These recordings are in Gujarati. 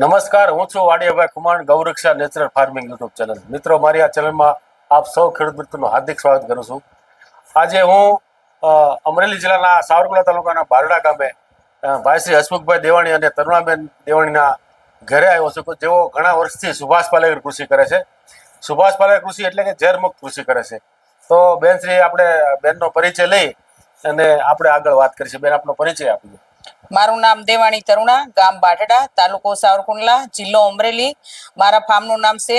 નમસ્કાર, હું છું Vadiyabhai Kumar Gauraksha natural farming YouTube channel. મિત્રો, મારી આ ચેનલમાં આપ સૌ ખેડૂત મિત્રોનું હાર્દિક સ્વાગત કરું છું. આજે હું અમરેલી જિલ્લાના સાવરકુંડલા તાલુકાના બારડા ગામે ભાઈ શ્રી હસમુખભાઈ દેવાણી અને તરુણાબેન દેવાણીના ઘરે આવ્યો છું. જેઓ ઘણા વર્ષથી સુભાષ પાલેકર કૃષિ કરે છે. સુભાષ પાલેકર કૃષિ એટલે કે ઝેરમુક્ત કૃષિ કરે છે. તો બેન શ્રી આપણે બેનનો પરિચય લઈ અને આપણે આગળ વાત કરીશું. બેન, આપનો પરિચય આપીએ મારું નામ દેવાણી તરુણા ગામ બાઢડા તાલુકો સાવરકુંડલા જિલ્લો અમરેલી. મારા ફાર્મનું નામ છે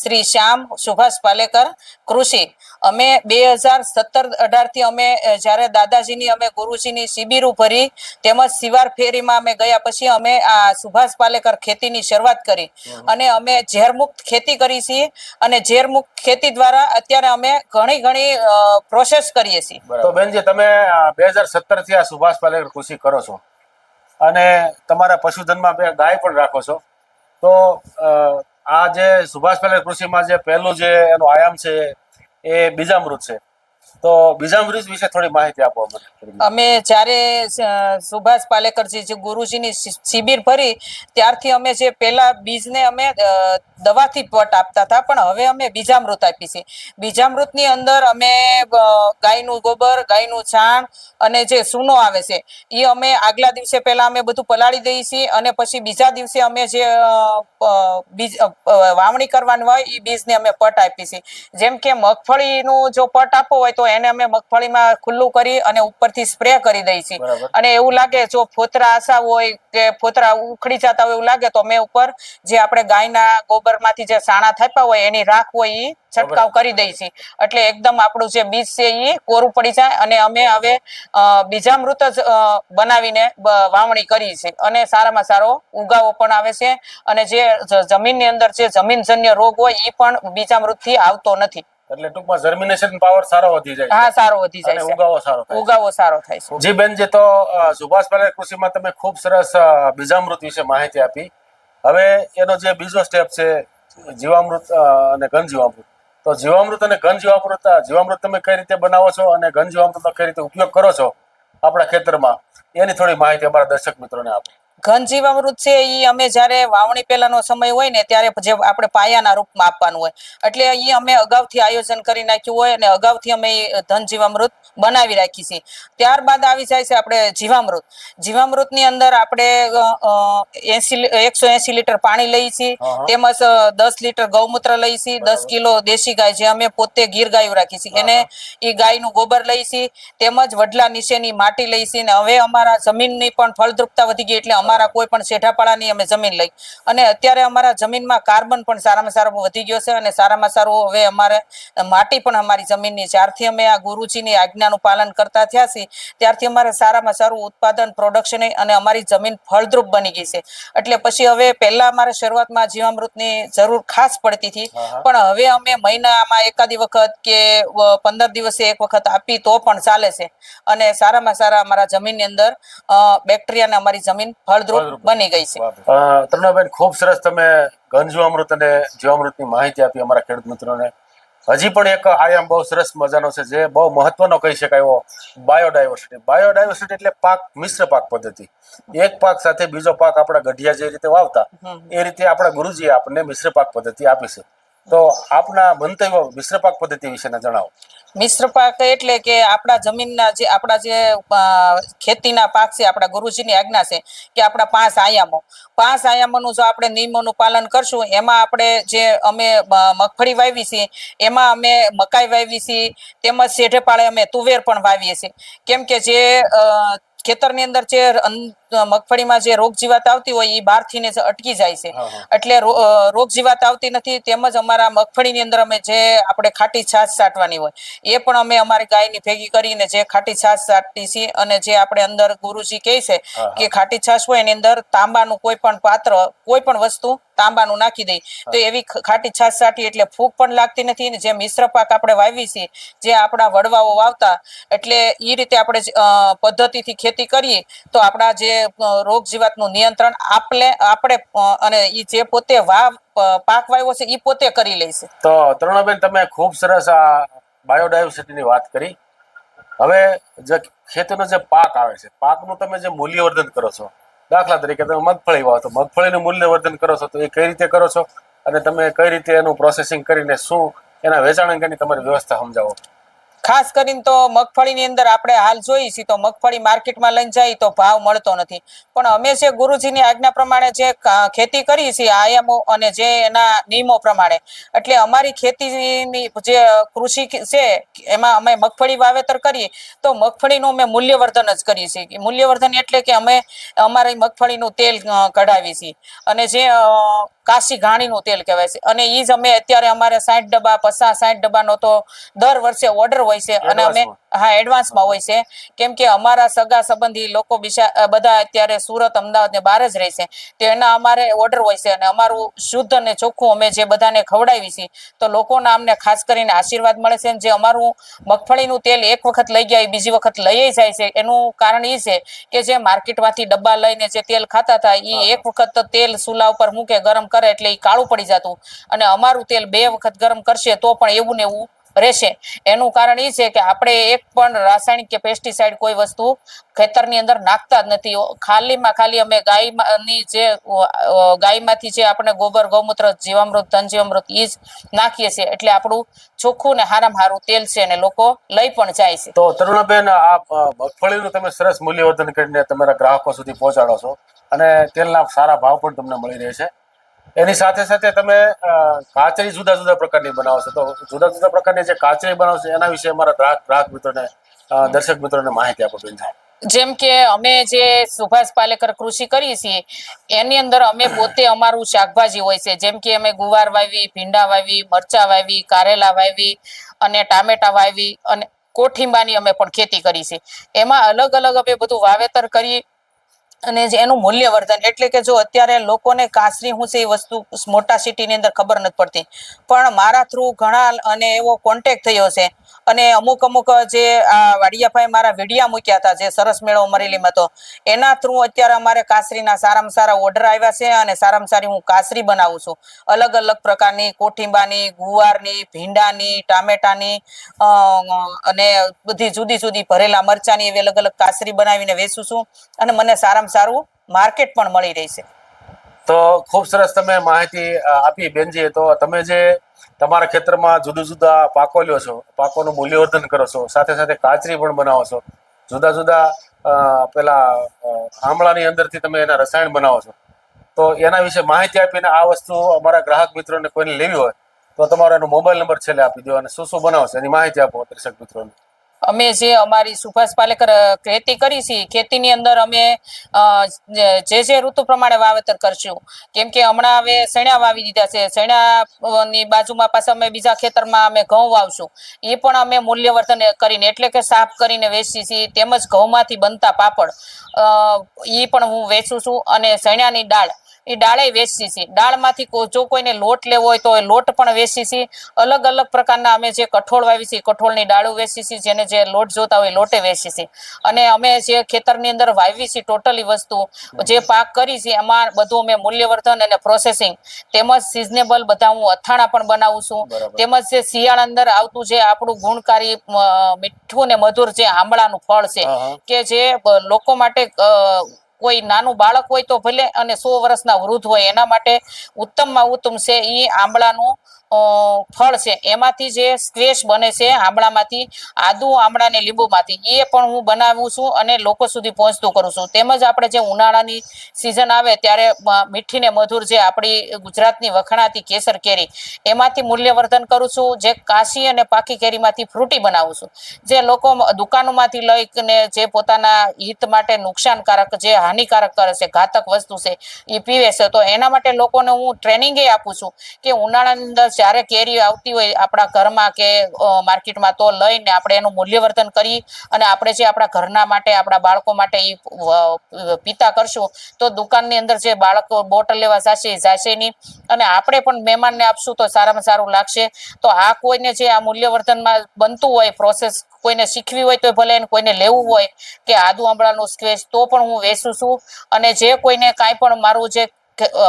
શ્રી શ્યામ સુભાષ પાલેકર કૃષિ. અમે બે હજાર સત્તર અઢારથી અમે જ્યારે દાદાજીની અમે ગુરુજીની શિબિરો ભરી તેમજ શિવાર ફેરીમાં અમે ગયા પછી અમે આ સુભાષ પાલેકર ખેતીની શરૂઆત કરી. અને અમે ઝેરમુક્ત ખેતી કરી છીએ અને ઝેરમુક્ત ખેતી દ્વારા અત્યારે અમે ઘણી ઘણી પ્રોસેસ કરીએ છીએ. તો બેનજી તમે બે હજાર સત્તરથી આ સુભાષ પાલેકર કૃષિ કરો છો. અને તમારા પશુધનમાં બે ગાય પણ રાખો છો. તો આ જે સુભાષ પેલે કૃષિમાં જે પહેલું જે એનો આયામ છે એ બીજામૃત છે. તો બીજામૃત વિશે થોડી માહિતી આપો અમે જ્યારે સુભાષ પાલેકરજી જે ગુરુજીની શિબિર ભરી, ત્યારથી અમે જે પહેલા બીજને અમે દવાથી પટ આપતા હતા, પણ હવે અમે બીજામૃત આપી છે. બીજામૃતની અંદર અમે ગાયનું ગોબર, ગાયનું છાણ અને જે સૂનો આવે છે એ અમે આગલા દિવસે પહેલા અમે બધું પલાળી દઈએ છીએ અને પછી બીજા દિવસે અમે જે બીજ વાવણી કરવાની હોય એ બીજને અમે પટ આપી છીએ જેમ કે મગફળીનું જો પટ આપવો હોય તો એને અમે મગફળીમાં ખુલ્લું કરી અને ઉપરથી સ્પ્રે કરી દઈએ છીએ. અને એવું લાગે જો ફોતરા આસા હોય કે ફોતરા ઉખડી જતા હોય એવું લાગે તો અમે ઉપર જે આપણે ગાયના ગોબરમાંથી જે સાણા થાપ્યા હોય એની રાખ હોય એ છંટકાવ કરી દઈએ છીએ. એટલે એકદમ આપણું જે બીજ છે એ કોરું પડી જાય અને અમે હવે બીજા મૃત જ બનાવીને વાવણી કરી છે. અને સારામાં સારો ઉગાવો પણ આવે છે અને જે જમીનની અંદર જે જમીનજન્ય રોગ હોય એ પણ બીજા મૃતથી આવતો નથી. એટલે ટૂંકમાં જર્મિનેશન પાવર સારો વધી જાય હા સારો વધી જાય છે. ઉગાવો સારો થાય ઉગાવો સારો થાય છે. જી બેન જે તો સુભાષ પાલેકર કૃષિમાં તમે ખૂબ સરસ બીજામૃત વિશે માહિતી આપી. હવે એનો જે બીજો સ્ટેપ છે જીવામૃત અને ઘન જીવામૃત તો જીવામૃત અને ઘન જીવામૃત જીવામૃત તમે કઈ રીતે બનાવો છો અને ઘન જીવામૃતનો કઈ રીતે ઉપયોગ કરો છો આપણા ખેતરમાં? એની થોડી માહિતી અમારા દર્શક મિત્રોને આપો. ઘન જીવામૃત છે એ અમે જ્યારે વાવણી પહેલાનો સમય હોય ને ત્યારે જે આપણે પાયાના રૂપમાં આપવાનું હોય. એટલે એ અમે અગાઉથી આયોજન કરી નાખ્યું હોય અને અગાઉથી અમે ધન જીવામૃત બનાવી રાખી છીએ ત્યારબાદ આવી જાય છે આપણે જીવામૃત. જીવામૃતની અંદર આપણે એસી એકસો એસી લીટર પાણી લઈએ છીએ. તેમજ દસ લીટર ગૌમૂત્ર લઈએ છીએ દસ કિલો દેશી ગાય જે અમે પોતે ગીર ગાયો રાખી છીએ એને એ ગાયનું ગોબર લઈએ છીએ તેમજ વડલા નીચેની માટી લઈએ છીએ અને હવે અમારા જમીનની પણ ફળદ્રુપતા વધી ગઈ એટલે અમારા કોઈ પણ શેઢાપાળાની અમે જમીન લઈ. અને અત્યારે અમારા જમીનમાં કાર્બન પણ સારામાં સારો વધી ગયો છે અને સારામાં સારું હવે અમારે માટી પણ અમારી જમીનની જ્યારથી અમે આ ગુરુજીની આજ્ઞાનું પાલન કરતા થયા છીએ ત્યારથી અમારે સારામાં સારું ઉત્પાદન પ્રોડક્શન અને અમારી જમીન ફળદ્રુપ બની ગઈ છે. એટલે પછી હવે પહેલા અમારે શરૂઆતમાં જીવામૃતની જરૂર ખાસ પડતી હતી. પણ હવે અમે મહિનામાં એકાદી વખત કે પંદર દિવસે એક વખત આપી તો પણ ચાલે છે. અને સારામાં સારા અમારા જમીનની અંદર બેક્ટેરિયાને અમારી જમીન ફળદ્રુપ ફળદ્રુપ. બની ગઈ છે. તરુણાબેન ખૂબ સરસ તમે ઘન જીવામૃત અને જીવામૃતની માહિતી આપી અમારા ખેડૂત મિત્રોને. હજી પણ એક આયામ બહુ સરસ મજાનો છે જે બહુ મહત્વનો કહી શકાય એવો બાયોડાયવર્સિટી બાયોડાયવર્સિટી એટલે પાક મિશ્ર પાક પદ્ધતિ. એક પાક સાથે બીજો પાક આપણા ગઢિયા જે રીતે વાવતા એ રીતે આપણા ગુરુજીએ આપણને મિશ્ર પાક પદ્ધતિ આપી છે. તો આપના મંતવ્યો મિશ્ર પાક પદ્ધતિ વિશેના જણાવો. મિશ્ર પાક એટલે કે આપણા જમીનના જે, આપણા જે ખેતીના પાક છે, આપણા ગુરુજીની આજ્ઞા છે કે આપણા પાંચ આયામો. પાંચ આયામોનું જો આપણે નિયમોનું પાલન કરશું, એમાં આપણે જે અમે મગફળી વાવી છીએ એમાં અમે મકાઈ વાવી છીએ તેમજ શેઢે પાળે અમે તુવેર પણ વાવીએ છીએ. કેમ કે જે ખેતરની અંદર જે મગફળીમાં જે રોગ જીવાત આવતી હોય એ બહારથી ને જે અટકી જાય છે. એટલે રોગ જીવાત આવતી નથી તેમજ અમારા મગફળીની અંદર અમે જે આપણે ખાટી છાશ છાંટવાની હોય એ પણ અમે અમારી ગાયની ભેગી કરીને જે ખાટી છાશ છાંટી છીએ અને જે આપણે અંદર ગુરુજી કહે છે. કે ખાટી છાશ હોય એની અંદર તાંબાનું કોઈ પણ પાત્ર કોઈ પણ વસ્તુ તાંબાનું નાખી દઈ તો એવી ખાટી છાશ છાંટી એટલે ફૂગ પણ લાગતી નથી અને જે મિશ્ર પાક આપણે વાવી છીએ જે આપણા વડવાઓ વાવતા એટલે એ રીતે આપણે પદ્ધતિથી ખેતી કરીએ તો આપણા જે રોગ જીવાતનું નિયંત્રણ આપણે આપણે અને એ જે પોતે વાવ પાક વાવ્યો છે એ પોતે કરી લેશે તો તરુણાબેન, તમે ખૂબ સરસ આ બાયોડાયવર્સિટીની વાત કરી. હવે જે ખેતીનો જે પાક આવે છે, પાકનું તમે જે મૂલ્યવર્ધન કરો છો, દાખલા તરીકે તમે મગફળી વાવો તો મગફળીનું મૂલ્યવર્ધન કરો છો, તો એ કઈ રીતે કરો છો? અને તમે કઈ રીતે એનું પ્રોસેસિંગ કરીને શું એના વેચાણ અંગેની તમારી વ્યવસ્થા સમજાવો? ખાસ કરીને તો મગફળીની અંદર આપણે હાલ જોઈએ છીએ તો મગફળી માર્કેટમાં લઈને જાય તો ભાવ મળતો નથી. પણ અમે જે ગુરુજીની આજ્ઞા પ્રમાણે જે ખેતી કરીએ છીએ આયામો અને જે એના નિયમો પ્રમાણે, એટલે અમારી ખેતીની જે કૃષિ છે, એમાં અમે મગફળી વાવેતર કરીએ, તો મગફળીનું અમે મૂલ્યવર્ધન જ કરીએ છીએ. મૂલ્યવર્ધન એટલે કે અમે અમારી મગફળીનું તેલ કઢાવી છીએ. અને જે કાશી ઘાણીનું તેલ કહેવાય છે. અને એ જ અમે અત્યારે અમારે સાઠ ડબ્બા પચાસ સાઠ ડબ્બાનો તો દર વર્ષે ઓર્ડર હોય છે. અને અમે હા એડવાન્સમાં હોય છે. કેમ કે અમારા સગા સંબંધી લોકો બીજા બધા અત્યારે સુરત અમદાવાદ ને બહાર જ રહે છે. તો એના અમારે ઓર્ડર હોય છે અને અમારું શુદ્ધ અને ચોખ્ખું અમે જે બધાને ખવડાવી છીએ તો લોકોના અમને ખાસ કરીને આશીર્વાદ મળે છે. જે અમારું મગફળીનું તેલ એક વખત લઈ ગયા એ બીજી વખત લઈ જાય છે. એનું કારણ એ છે કે જે માર્કેટમાંથી ડબ્બા લઈને જે તેલ ખાતા હતા એ એક વખત તો તેલ ચૂલા ઉપર મૂકે ગરમ કરે એટલે એ કાળું પડી જતું. અને અમારું તેલ બે વખત ગરમ કરશે તો પણ એવું ને એવું રહેશે. એનું કારણ એ છે કે આપણે એક પણ રાસાયણિક કે પેસ્ટિસાઇડ કોઈ વસ્તુ ખેતરની અંદર નાખતા જ નથી. ખાલીમાં ખાલી અમે ગાયની જે ગાયમાંથી જે આપણે ગોબર, ગૌમૂત્ર, જીવામૃત ધન જીવામૃત એ જ નાખીએ છીએ. એટલે આપણું ચોખ્ખું ને હારામાં હારું તેલ છે અને લોકો લઈ પણ જાય છે. તો તરુણાબેન, આ મગફળીનું તમે સરસ મૂલ્યવર્ધન કરીને તમારા ગ્રાહકો સુધી પહોંચાડો છો. અને તેલના સારા ભાવ પણ તમને મળી રહે છે. એની સાથે સાથે તમે કાચરી જુદા જુદા પ્રકારની બનાવશો તો જુદા જુદા પ્રકારની જે કાચરી બનાવશો એના વિશે અમારા ગ્રાહક ગ્રાહક મિત્રોને દર્શક મિત્રોને માહિતી આપો બેન જેમ કે અમે જે સુભાષ પાલેકર કૃષિ કરીએ છીએ, એની અંદર અમે પોતે અમારું શાકભાજી હોય છે. જેમ કે અમે ગુવાર વાવી, ભીંડા વાવી, મરચા વાવી, કારેલા વાવી અને ટામેટા વાવી અને કોઠીંબાની અમે પણ ખેતી કરી છે. એમાં અલગ અલગ અમે બધું વાવેતર કરી અને જે એનું મૂલ્યવર્ધન, એટલે કે જો અત્યારે લોકોને કાસરી હું છે એ વસ્તુ મોટા સિટીની અંદર ખબર નથી પડતી. પણ મારા થ્રુ ઘણા અને એવો કોન્ટેક્ટ થયો છે. અને અમુક અમુક જે વાડિયાભાઈ મારા વિડિયા મૂક્યા હતા, જે સરસ મેળો અમરેલીમાં તો એના થ્રુ અત્યારે અમારે કાસરીના સારામાં સારા ઓર્ડર આવ્યા છે અને સારામાં સારી હું કાસરી બનાવું છું. અલગ અલગ પ્રકારની કોઠીંબાની, ગુવારની, ભીંડાની, ટામેટાની અને બધી જુદી જુદી ભરેલા મરચાની એવી અલગ અલગ કાસરી બનાવીને વેચું છું અને મને સારામાં સારું માર્કેટ પણ મળી રહી છે. તો ખૂબ સરસ તમે માહિતી આપી બેનજી તો તમે જે તમારા ખેતરમાં જુદા જુદા પાકો લ્યો છો, પાકોનું મૂલ્યવર્ધન કરો છો, સાથે સાથે કાચરી પણ બનાવો છો, જુદા જુદા પેલા આમળાની અંદરથી તમે એના રસાયણ બનાવો છો, તો એના વિશે માહિતી આપીને આ વસ્તુ અમારા ગ્રાહક મિત્રોને કોઈને લેવી હોય, તો તમારો એનો મોબાઈલ નંબર છેલ્લે આપી દો અને શું શું બનાવો એની માહિતી આપો, દર્શક મિત્રોને. અમે જે અમારી સુભાષ પાલેકર ખેતી કરી છે, ખેતીની અંદર અમે જે જે ઋતુ પ્રમાણે વાવેતર કરશું. કેમ કે હમણાં હવે સણ્યા વાવી દીધા છે. શેણાની બાજુમાં પાછા અમે બીજા ખેતરમાં અમે ઘઉં વાવશું. એ પણ અમે મૂલ્યવર્ધન કરીને, એટલે કે સાફ કરીને વેચી છીએ, તેમજ ઘઉંમાંથી બનતા પાપડ. એ પણ હું વેચું છું અને શેણાની દાળ એ દાળે વેચી છીએ ડાળમાંથી જો કોઈને લોટ લેવો હોય તો એ લોટ પણ વેચી છીએ અલગ અલગ પ્રકારના અમે જે કઠોળ વાવી છીએ કઠોળની દાળો વેચી છીએ જેને જે લોટ જોતા હોય લોટે વેચી છીએ અને અમે જે ખેતરની અંદર વાવી છીએ ટોટલી વસ્તુ જે પાક કરી છે એમાં બધું અમે મૂલ્યવર્ધન અને પ્રોસેસિંગ તેમજ સિઝનેબલ બધા હું અથાણા પણ બનાવું છું. તેમજ જે શિયાળા અંદર આવતું જે આપણું ગુણકારી મીઠું ને મધુર જે આંબળાનું ફળ છે. કે જે લોકો માટે કોઈ નાનું બાળક હોય તો ભલે અને સો વર્ષના વૃદ્ધ હોય, એના માટે ઉત્તમમાં ઉત્તમ છે એ આંબળાનું ફળ છે. એમાંથી જે સ્ક્વેશ બને છે આંબળામાંથી આદુ, આમળા ને લીંબુમાંથી, એ પણ હું બનાવું છું અને લોકો સુધી પહોંચતું કરું છું. તેમજ આપણે જે ઉનાળાની સિઝન આવે ત્યારે મીઠી ને મધુર જે આપણી ગુજરાતની વખણાતી કેસર કેરી, એમાંથી મૂલ્યવર્ધન કરું છું. જે કાશી અને પાકી કેરીમાંથી ફ્રૂટી બનાવું છું. જે લોકો દુકાનોમાંથી લઈને જે પોતાના હિત માટે નુકસાનકારક જે હાનિકારક કરે છે, ઘાતક વસ્તુ છે, એ પીવે છે. તો એના માટે લોકોને હું ટ્રેનિંગ એ આપું છું કે ઉનાળાની અંદર જ્યારે કેરી આવતી હોય આપણા ઘરમાં કે માર્કેટમાં તો લઈને આપણે એનું મૂલ્યવર્ધન કરી અને આપણે જે આપણા ઘરના માટે, આપણા બાળકો માટે એ પીતા કરશું, તો દુકાનની અંદર જે બાળકો બોટલ લેવા જશે જશે નહીં. અને આપણે પણ મહેમાનને આપશું તો સારામાં સારું લાગશે. તો આ કોઈને જે આ મૂલ્યવર્ધનમાં બનતું હોય પ્રોસેસ કોઈને શીખવી હોય તો ભલે એને કોઈને લેવું હોય કે આદુ આંબળાનું સ્ક્વેચ તો પણ હું વેચું છું. અને જે કોઈને કાંઈ પણ મારું જે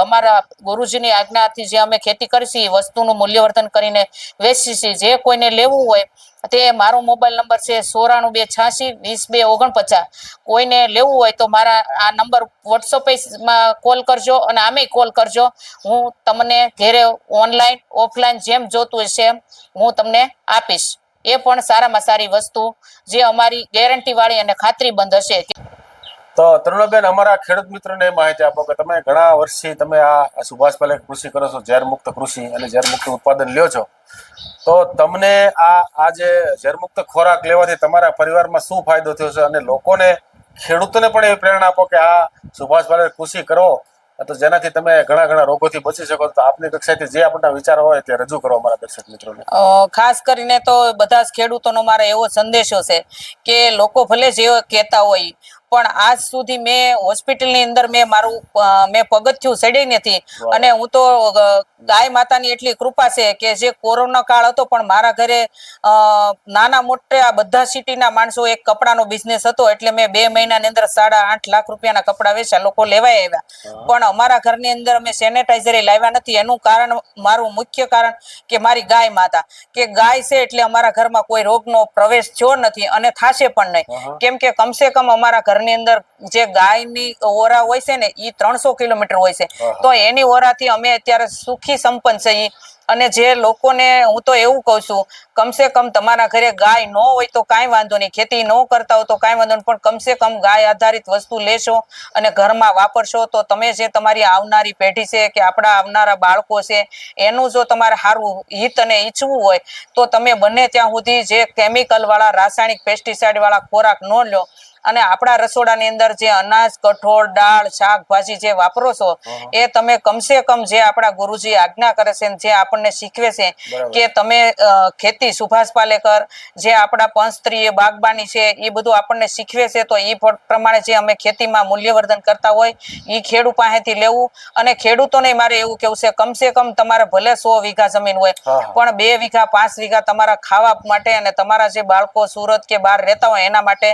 અમારા ગુરુજીની આજ્ઞાથી જે અમે ખેતી કરીશી, એ વસ્તુનું મૂલ્યવર્ધન કરીને વેચીશી. જે કોઈને લેવું હોય, તે મારો મોબાઈલ નંબર છે સોરાણું બે છ્યાસી, વીસ બે ઓગણપચાસ. કોઈને લેવું હોય, તો મારા આ નંબર વોટ્સઅપમાં કોલ કરજો અને આમે કોલ કરજો. હું તમને ઘેરે ઓનલાઈન, ઓફલાઈન જેમ જોતું હશે હું તમને આપીશ. એ પણ સારામાં સારી વસ્તુ, જે અમારી ગેરંટી વાળી અને ખાતરીબંધ હશે. તો તરુણબેન, અમારા ખેડૂત મિત્રોને માહિતી આપો કે તમે ઘણા વર્ષથી તમે આ સુભાષ પાલે કૃષિ કરો છો ઝેરમુક્ત કૃષિ અને ઝેરમુક્ત ઉત્પાદન લ્યો છો. તો તમને આ આ જે ઝેરમુક્ત ખોરાક લેવાથી તમારા પરિવારમાં શું ફાયદો થયો છે? અને લોકોને, ખેડૂતોને પણ એવી પ્રેરણા આપો કે આ સુભાષ પાલે કૃષિ કરો તો જેનાથી તમે ઘણા ઘણા રોગોથી બચી શકો. તો આપની કક્ષાએથી જે આપણને વિચારો હોય તે રજૂ કરો અમારા દર્શક મિત્રોને. ખાસ કરીને તો બધા જ ખેડૂતોનો મારો એવો સંદેશો છે કે લોકો ભલે જે કહેતા હોય પણ આજ સુધી મેં હોસ્પિટલની અંદર મેં મારું મેં પગથિયું ચડી નથી. અને હું તો ગાય માતાની એટલી કૃપા છે કે જે કોરોના કાળ હતો પણ મારા ઘરે નાના મોટા બધા સિટીના માણસો એક કપડાનો બિઝનેસ હતો એટલે મેં બે મહિનાની અંદર સાડા આઠ લાખ રૂપિયાના કપડા વેચ્યા લોકો લેવાય આવ્યા. પણ અમારા ઘરની અંદર અમે સેનેટાઈઝર લાવ્યા નથી. એનું કારણ મારું મુખ્ય કારણ કે મારી ગાય માતા. કે ગાય છે એટલે અમારા ઘરમાં કોઈ રોગનો પ્રવેશ થયો નથી અને થાશે પણ નહીં. કેમ કે કમસે કમ અમારા ઘરની અંદર જે ગાયની ઓરા હોય છે ને એ ત્રણસો કિલોમીટર હોય છે. તો એની ઓરાથી અમે અત્યારે સુખી સંપન્ન છીએ. અને જે લોકોને હું તો એવું કહું છું કમસે કમ તમારા ઘરે ગાય ન હોય તો કાંઈ વાંધો નહીં. ખેતી ન કરતા હોય તો કાંઈ વાંધો નહીં પણ કમસે કમ ગાય આધારિત વસ્તુ લેશો અને ઘરમાં વાપરશો તો તમે જે તમારી આવનારી પેઢી છે કે આપણા આવનારા બાળકો છે એનું જો તમારે સારું હિત અને ઈચ્છવું હોય તો તમે બને ત્યાં સુધી જે કેમિકલ વાળા રાસાયણિક પેસ્ટિસાઇડ વાળા ખોરાક ન લો અને આપણા રસોડાની અંદર જે અનાજ કઠોળ દાળ શાકભાજી જે વાપરો છો એ તમે કમસે કમ જે આપણા ગુરુજી આજ્ઞા કરે છે જે આપણને શીખવે છે કે તમે ખેતી સુભાષ પાલેકર જે આપણા પંચસ્ત્રીય બાગબાની છે એ બધું આપણને શીખવે છે તો એ પ્રમાણે જે અમે ખેતીમાં મૂલ્યવર્ધન કરતા હોય એ ખેડૂત પાસેથી લેવું. અને ખેડૂતોને મારે એવું કેવું છે કમસે કમ તમારે ભલે સો વીઘા જમીન હોય. પણ બે વીઘા પાંચ વીઘા તમારા ખાવા માટે અને તમારા જે બાળકો સુરત કે બહાર રહેતા હોય એના માટે.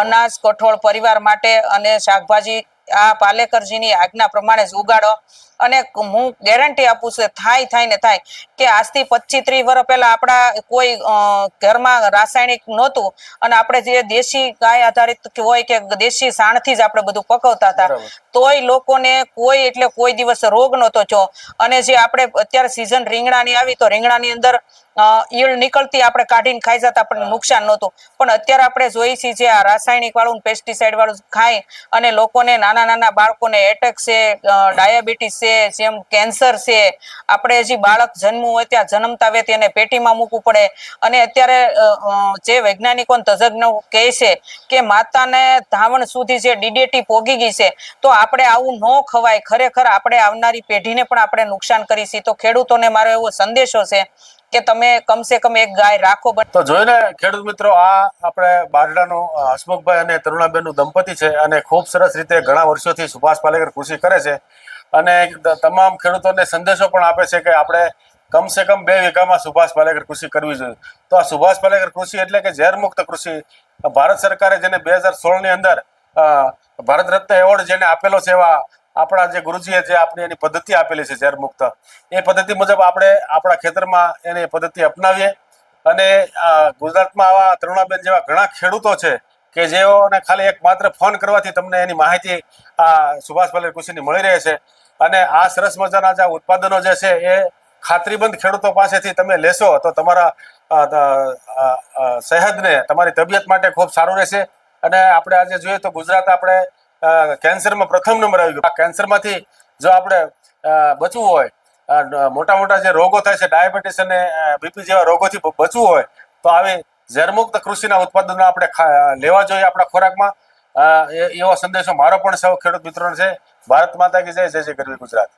અનાજ કઠોળ પરિવાર માટે અને શાકભાજી આ પાલેકરજીની આજ્ઞા પ્રમાણે જ ઉગાડો. અને હું ગેરંટી આપું છું થાય થાય ને થાય કે આજથી પચીસ ત્રીસ વર્ષ પહેલા આપણા કોઈ ઘરમાં રાસાયણિક નહોતું અને આપણે જે દેશી ગાય આધારિત હોય કે દેશી સાણથી જ આપણે બધું પકવતા હતા તોય લોકોને કોઈ એટલે કોઈ દિવસ રોગ નહોતો થયો. અને જે આપણે અત્યારે સિઝન રીંગણાની આવી તો રીંગણાની અંદર અ, ઈયળ નીકળતી આપણે કાઢીને ખાઈ જતા આપણને નુકસાન નહોતું. પણ અત્યારે આપણે જોઈએ છીએ જે આ રાસાયણિક વાળું પેસ્ટિસાઇડ વાળું ખાય અને લોકોને નાના નાના બાળકોને એટેક છે ડાયાબિટીસ છે જેમ કેન્સર છે, આપણે હજી બાળક જન્મવું હોય ત્યાં જન્મતા વેત એને પેટીમાં મૂકવું પડે. અને અત્યારે જે વૈજ્ઞાનિકો તજજ્ઞો કહે છે કે માતાને ધાવણ સુધી જે ડીડેટી પોગી ગઈ છે, તો આપણે આવું ન ખવાય. ખરેખર આપણે આવનારી પેઢીને પણ આપણે નુકસાન કરીશી. તો ખેડૂતોને મારો એવો સંદેશો છે કે તમે કમસે કમ એક ગાય રાખો તો જોઈને ખેડૂત મિત્રો, આ આપણે બારડાનું હસમુખભાઈ અને તરુણાબેનનું દંપતી છે અને ખૂબ સરસ રીતે ઘણા વર્ષોથી સુભાષ પાલેકર કૃષિ કરે છે. અને તમામ ખેડૂતોને સંદેશો પણ આપે છે કે આપણે કમસે કમ બે વીઘામાં સુભાષ પાલેકર કૃષિ કરવી જોઈએ. તો આ સુભાષ પાલેકર કૃષિ એટલે કે ઝેરમુક્ત કૃષિ. ભારત સરકારે જેને બે હજાર સોળની અંદર ભારત રત્ન એવોર્ડ જેને આપેલો છે એવા આપણા જે ગુરુજીએ જે આપણી એની પદ્ધતિ આપેલી છે ઝેરમુક્ત, એ પદ્ધતિ મુજબ આપણે આપણા ખેતરમાં એની પદ્ધતિ અપનાવીએ. અને ગુજરાતમાં આવા તરુણાબેન જેવા ઘણા ખેડૂતો છે કે જેઓને ખાલી એક માત્ર ફોન કરવાથી તમને એની માહિતી આ સુભાષ પાલેકર કૃષિની મળી રહે છે. અને આ સરસ મજાના જે ઉત્પાદનો જે છે એ ખાતરીબંધ ખેડૂતો પાસેથી તમે લેશો તો તમારા સેહતને તમારી તબિયત માટે ખૂબ સારું રહેશે. અને આપણે આજે જોઈએ તો ગુજરાત આપણે કેન્સરમાં પ્રથમ નંબર આવી ગયો. આ કેન્સરમાંથી જો આપણે બચવું હોય મોટા મોટા જે રોગો થાય છે, ડાયાબિટીસ અને બીપી જેવા રોગોથી બચવું હોય, તો આવી ઝેરમુક્ત કૃષિના ઉત્પાદનો આપણે લેવા જોઈએ આપણા ખોરાકમાં. એવો સંદેશો મારો પણ સૌ ખેડૂત મિત્રોને છે. ભારત માતા કી જય જય શ્રી ગરવી ગુજરાત.